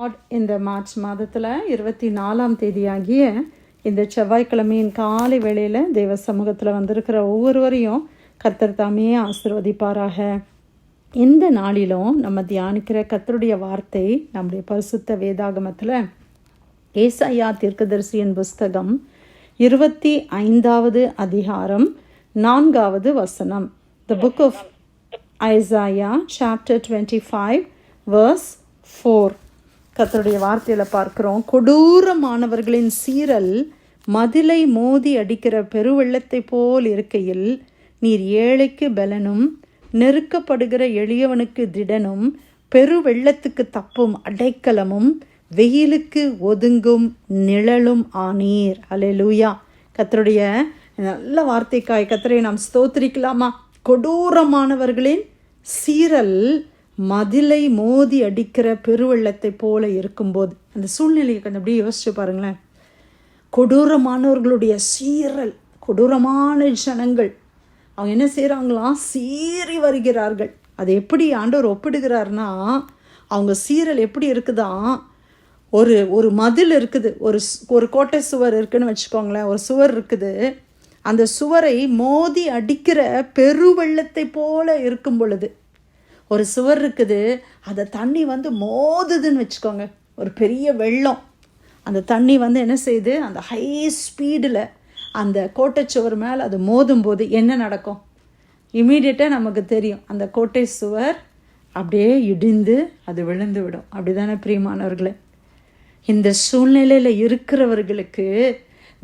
Add இந்த March மாதத்தில் இருபத்தி நாலாம் தேதியாகிய இந்த செவ்வாய்க்கிழமையின் காலை வேளையில் தேவ சமூகத்தில் வந்திருக்கிற ஒவ்வொருவரையும் கர்த்தர் தாமே ஆசிர்வதிப்பாராக. இந்த நாளிலும் நம்ம தியானிக்கிற கர்த்தருடைய வார்த்தை நம்முடைய பரிசுத்த வேதாகமத்தில் ஏசையா தீர்க்கதரிசியின் புஸ்தகம் இருபத்தி ஐந்தாவது அதிகாரம் நான்காவது வசனம். The book of Isaiah chapter twenty five verse four கத்தருடைய வார்த்தையில் பார்க்குறோம். கொடூரமானவர்களின் சீரல் மதிலை மோதி அடிக்கிற பெருவெள்ளத்தை போல் இருக்கையில் நீர் ஏழைக்கு பலனும் நெருக்கப்படுகிற எளியவனுக்கு திடனும் பெருவெள்ளத்துக்கு தப்பும் அடைக்கலமும் வெயிலுக்கு ஒதுங்கும் நிழலும் ஆனீர். அல்லேலூயா கத்தருடைய நல்ல வார்த்தைக்காய் கத்தரை நாம் ஸ்தோத்திரிக்கலாமா? கொடூரமானவர்களின் சீரல் மதிலை மோதி அடிக்கிற பெருவெள்ளத்தை போல இருக்கும்போது அந்த சூழ்நிலையை கொஞ்சம் அப்படியே யோசிச்சு பாருங்களேன். கொடூரமானவர்களுடைய சீரல் கொடூரமான ஜனங்கள் அவங்க என்ன செய்கிறாங்களாம் சீறி வருகிறார்கள். அதை எப்படி ஆண்டவர் ஒப்பிடுகிறார்னா அவங்க சீரல் எப்படி இருக்குதான் ஒரு ஒரு மதில் இருக்குது ஒரு ஒரு கோட்டை சுவர் இருக்குன்னு வச்சுக்கோங்களேன் ஒரு சுவர் இருக்குது. அந்த சுவரை மோதி அடிக்கிற பெருவெள்ளத்தை போல இருக்கும் பொழுது ஒரு சுவர் இருக்குது அதை தண்ணி வந்து மோதுதுன்னு வச்சுக்கோங்க. ஒரு பெரிய வெள்ளம். அந்த தண்ணி வந்து என்ன செய்யுது அந்த ஹை ஸ்பீடில் அந்த கோட்டை சுவர் மேலே அது மோதும் போது என்ன நடக்கும்? இமீடியட்டாக நமக்கு தெரியும். அந்த கோட்டை சுவர் அப்படியே இடிந்து அது விழுந்து விடும். அப்படிதானே பிரியமானவர்களே? இந்த சூழ்நிலையில் இருக்கிறவர்களுக்கு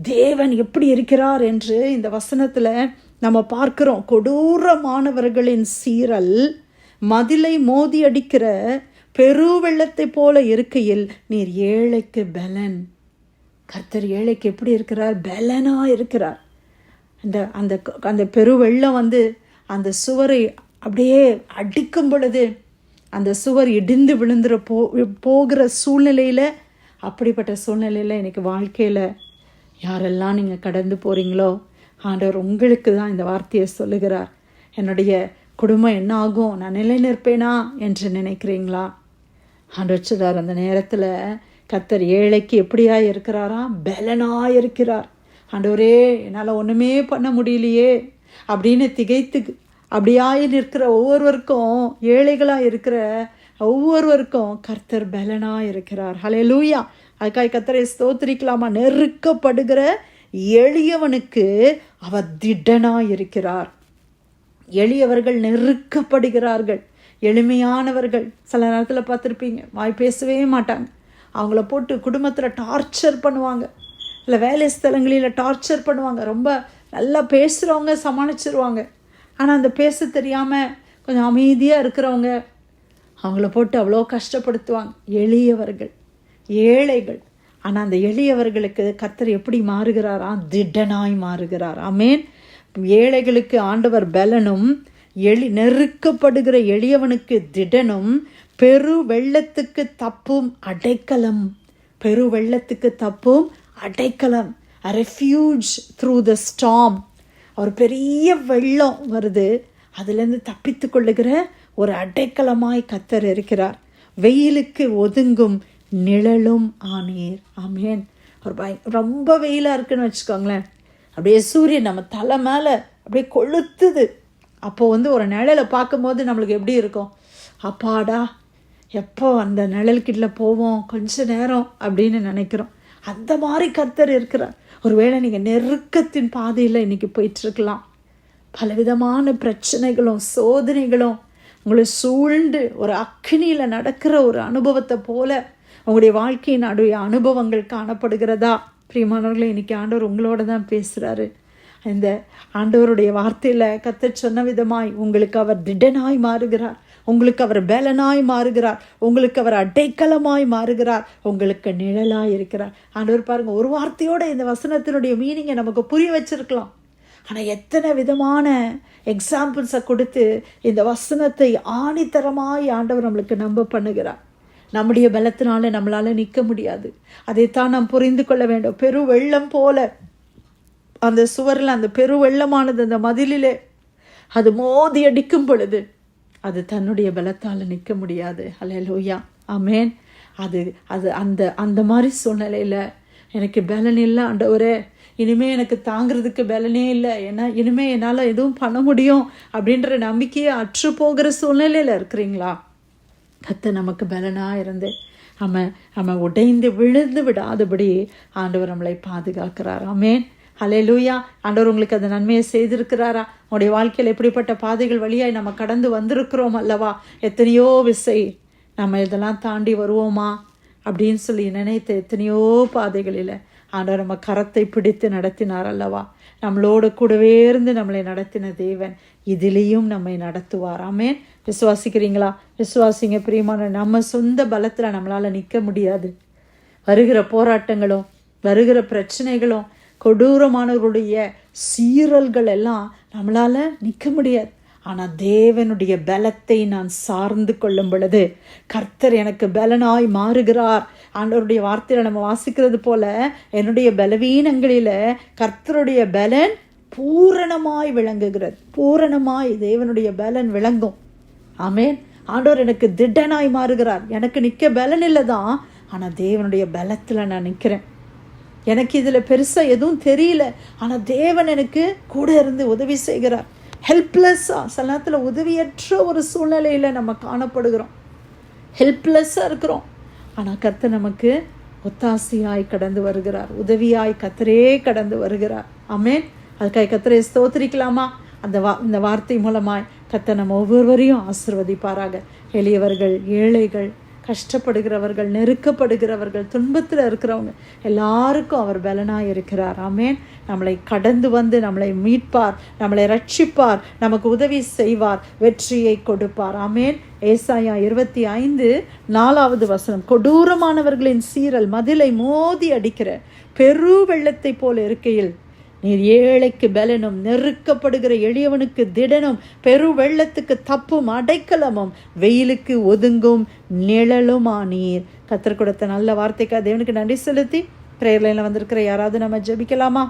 தேவன் எப்படி இருக்கிறார் என்று இந்த வசனத்தில் நம்ம பார்க்குறோம். கொடூரமானவர்களின் சீரல் மதிலை மோதி அடிக்கிற பெருவெள்ளத்தை போல இருக்கையில் நீர் ஏழைக்கு பலன். கர்த்தர் ஏழைக்கு எப்படி இருக்கிறார்? பலனாக இருக்கிறார். அந்த அந்த அந்த பெருவெள்ளம் வந்து அந்த சுவரை அப்படியே அடிக்கும் பொழுது அந்த சுவர் இடிந்து விழுந்துற போ போகிற சூழ்நிலையில் அப்படிப்பட்ட சூழ்நிலையில் எனக்கு வாழ்க்கையில் யாரெல்லாம் நீங்கள் கடந்து போகிறீங்களோ ஆண்டவர் உங்களுக்கு தான் இந்த வார்த்தையை சொல்லுகிறார். என்னுடைய குடும்பம் என்ன ஆகும்? நான் நிலை நிற்பேனா என்று நினைக்கிறீங்களா? ஆண்டவர் அந்த நேரத்தில் கர்த்தர் ஏழைக்கு எப்படியா இருக்கிறாராம் பலனா இருக்கிறார் ஆண்டவரே என்னால் ஒன்றுமே பண்ண முடியலையே. அப்படின்னு திகைத்து அப்படியாய் நிற்கிற ஒவ்வொருவருக்கும் ஏழைகளாக இருக்கிற ஒவ்வொருவருக்கும் கர்த்தர் பலனா இருக்கிறார் ஹலே லூயா அதுக்காய் கத்தரை ஸ்தோத்திரிக்கலாமா? நெருக்கப்படுகிற எளியவனுக்கு அவர் திடனா இருக்கிறார் எளியவர்கள் நெருக்கப்படுகிறார்கள். எளிமையானவர்கள். சில நேரத்தில் பார்த்துருப்பீங்க வாய் பேசவே மாட்டாங்க. அவங்கள போட்டு குடும்பத்தில் டார்ச்சர் பண்ணுவாங்க. இல்லை வேலை ஸ்தலங்களில் டார்ச்சர் பண்ணுவாங்க. ரொம்ப நல்லா பேசுகிறவங்க சமாளிச்சிருவாங்க. ஆனால் அந்த பேச தெரியாமல் கொஞ்சம் அமைதியாக இருக்கிறவங்க அவங்கள போட்டு அவ்வளோ கஷ்டப்படுத்துவாங்க. எளியவர்கள் ஏழைகள். ஆனால் அந்த எளியவர்களுக்கு கத்தர் எப்படி மாறுகிறாரா? திடனாய் மாறுகிறார்? ஆமேன் ஏழைகளுக்கு ஆண்டவர் பலனும் எளி நெருக்கப்படுகிற எளியவனுக்கு திடனும் பெரு வெள்ளத்துக்கு தப்பும் அடைக்கலம். பெரு வெள்ளத்துக்கு தப்பும் அடைக்கலம். ரெஃப்யூஜ் த்ரூ த ஸ்டாம் ஒரு பெரிய வெள்ளம் வருது. அதுலேருந்து தப்பித்து கொள்ளுகிற ஒரு அடைக்கலமாய் கத்தர் இருக்கிறார். வெயிலுக்கு ஒதுங்கும் நிழலும் ஆனீர். ஆமேன். ஒரு பய ரொம்ப வெயிலாக இருக்குன்னு வச்சுக்கோங்களேன். அப்படியே சூரியன் நம்ம தலை மேலே அப்படியே கொளுத்துது. அப்போது வந்து ஒரு நிழலை பார்க்கும்போது நம்மளுக்கு எப்படி இருக்கும்? அப்பாடா எப்போ அந்த நிழல்கிட்ட போவோம்? கொஞ்ச நேரம் அப்படின்னு நினைக்கிறோம். அந்த மாதிரி கர்த்தர் இருக்கிறார். ஒருவேளை நீங்கள் நெருக்கத்தின் பாதையில் இன்றைக்கி போயிட்டுருக்கலாம். பலவிதமான பிரச்சனைகளும் சோதனைகளும் உங்களை சூழ்ந்து ஒரு அக்னியில் நடக்கிற ஒரு அனுபவத்தை போல உங்களுடைய வாழ்க்கையின் நடுவே அனுபவங்கள் காணப்படுகிறதா? பிரியமானவர்களே இன்னைக்கு ஆண்டவர் உங்களோட தான் பேசுகிறாரு இந்த ஆண்டவருடைய வார்த்தையில் கத்த சொன்ன விதமாய் உங்களுக்கு அவர் திடனாய் மாறுகிறார். உங்களுக்கு அவர் பலனாய் மாறுகிறார். உங்களுக்கு அவர் அடைக்கலமாய் மாறுகிறார். உங்களுக்கு நிழலாய் இருக்கிறார். ஆண்டவர் பாருங்கள் ஒரு வார்த்தையோட இந்த வசனத்தினுடைய மீனிங்கை நமக்கு புரிய வச்சிருக்கலாம். ஆனால் எத்தனை விதமான எக்ஸாம்பிள்ஸை கொடுத்து இந்த வசனத்தை ஆணித்தரமாய் ஆண்டவர் நம்மளுக்கு நம்ப பண்ணுகிறார். நம்முடைய பலத்தினால நம்மளால் நிற்க முடியாது. அதைத்தான் நாம் புரிந்து கொள்ள வேண்டும். பெரு வெள்ளம் போல அந்த சுவரில் அந்த பெரு வெள்ளமானது அந்த மதிலிலே அது மோதி அடிக்கும் பொழுது அது தன்னுடைய பலத்தால் நிற்க முடியாது. ஹalleluya ஆமென் அது அது அந்த அந்த மாதிரி சூழ்நிலையில் எனக்கு பலன் இல்லை ஆண்டவரே. இனிமே எனக்கு தாங்கிறதுக்கு பலனே இல்லை. ஏன்னா இனிமே என்னால் எதுவும் பண்ண முடியும் அப்படின்ற நம்பிக்கையை அற்று போகிற சூழ்நிலையில் இருக்கிறீங்களா? கத்த நமக்கு பலனாக இருந்து நம்ம நம்ம உடைந்து விழுந்து விடாதபடி ஆண்டவர் நம்மளை பாதுகாக்கிறார். ஆமேன். ஹலே லூயா ஆண்டவர் உங்களுக்கு அந்த நன்மையை செய்திருக்கிறாரா? உங்களுடைய வாழ்க்கையில் எப்படிப்பட்ட பாதைகள் வழியாய் நம்ம கடந்து வந்திருக்கிறோம் அல்லவா? எத்தனையோ விசை நம்ம இதெல்லாம் தாண்டி வருவோமா? அப்படின்னு சொல்லி நினைத்த எத்தனையோ பாதைகளில் ஆண்டவர் நம்ம கரத்தை பிடித்து நடத்தினார் அல்லவா? நம்மளோட கூடவே இருந்து நம்மளை நடத்தின தேவன் இதிலேயும் நம்மை நடத்துவார். ஆமேன். விசுவாசிக்கிறீங்களா? விசுவாசிங்க பிரியமான நம்ம சொந்த பலத்தில் நம்மளால் நிற்க முடியாது. வருகிற போராட்டங்களும் வருகிற பிரச்சனைகளும் கொடூரமானவர்களுடைய சீரல்கள் எல்லாம் நம்மளால் நிற்க முடியாது. ஆனால் தேவனுடைய பலத்தை நான் சார்ந்து கொள்ளும் பொழுது கர்த்தர் எனக்கு பலனாய் மாறுகிறார். ஆண்டவருடைய வார்த்தையில் நம்ம வாசிக்கிறது போல என்னுடைய பலவீனங்களில் கர்த்தருடைய பலன் பூரணமாய் விளங்குகிறது. பூரணமாய் தேவனுடைய பலன் விளங்கும். ஆமேன். ஆண்டவர் எனக்கு திடனாய் மாறுகிறார். எனக்கு நிற்க பலன் இல்லை தான் ஆனால் தேவனுடைய பலத்தில் நான் நிற்கிறேன் எனக்கு இதில் பெருசாக எதுவும் தெரியல. ஆனால் தேவன் எனக்கு கூட இருந்து உதவி செய்கிறார். ஹெல்ப்லெஸ்ஸாக சில நேரத்தில் உதவியற்ற ஒரு சூழ்நிலையில் நம்ம காணப்படுகிறோம். ஹெல்ப்லெஸ்ஸாக இருக்கிறோம். ஆனால் கத்த நமக்கு ஒத்தாசியாய் கடந்து வருகிறார். உதவியாய் கத்தரே கடந்து வருகிறார். ஆமேன். அதுக்காக கத்தரை ஸ்தோத்திரிக்கலாமா? அந்த வா இந்த வார்த்தை மூலமாய் கத்த நம்ம ஒவ்வொருவரையும் ஆசிர்வதிப்பாராக. எளியவர்கள் ஏழைகள் கஷ்டப்படுகிறவர்கள் நெருக்கப்படுகிறவர்கள் துன்பத்தில் இருக்கிறவங்க எல்லாருக்கும் அவர் பலனாக இருக்கிறார். ஆமேன். நம்மளை கடந்து வந்து நம்மளை மீட்பார் நம்மளை ரட்சிப்பார் நமக்கு உதவி செய்வார் வெற்றியை கொடுப்பார். ஆமேன். ஏசாயா இருபத்தி ஐந்து நாலாவது வசனம். கொடூரமானவர்களின் சீரல் மதிலை மோதி அடிக்கிற பெரு வெள்ளத்தை போல இருக்கையில் நீர் ஏழைக்கு பலனும் நெருக்கப்படுகிற எளியவனுக்கு திடனும் பெரு வெள்ளத்துக்கு தப்பும் அடைக்கலமும் வெயிலுக்கு ஒதுங்கும் நிழலுமா நீர். கத்திர கொடுத்த நல்ல வார்த்தைக்கா தேவனுக்கு நன்றி செலுத்தி ப்ரேயர்லைனில் வந்திருக்கிற யாராவது நம்ம ஜெபிக்கலாமா?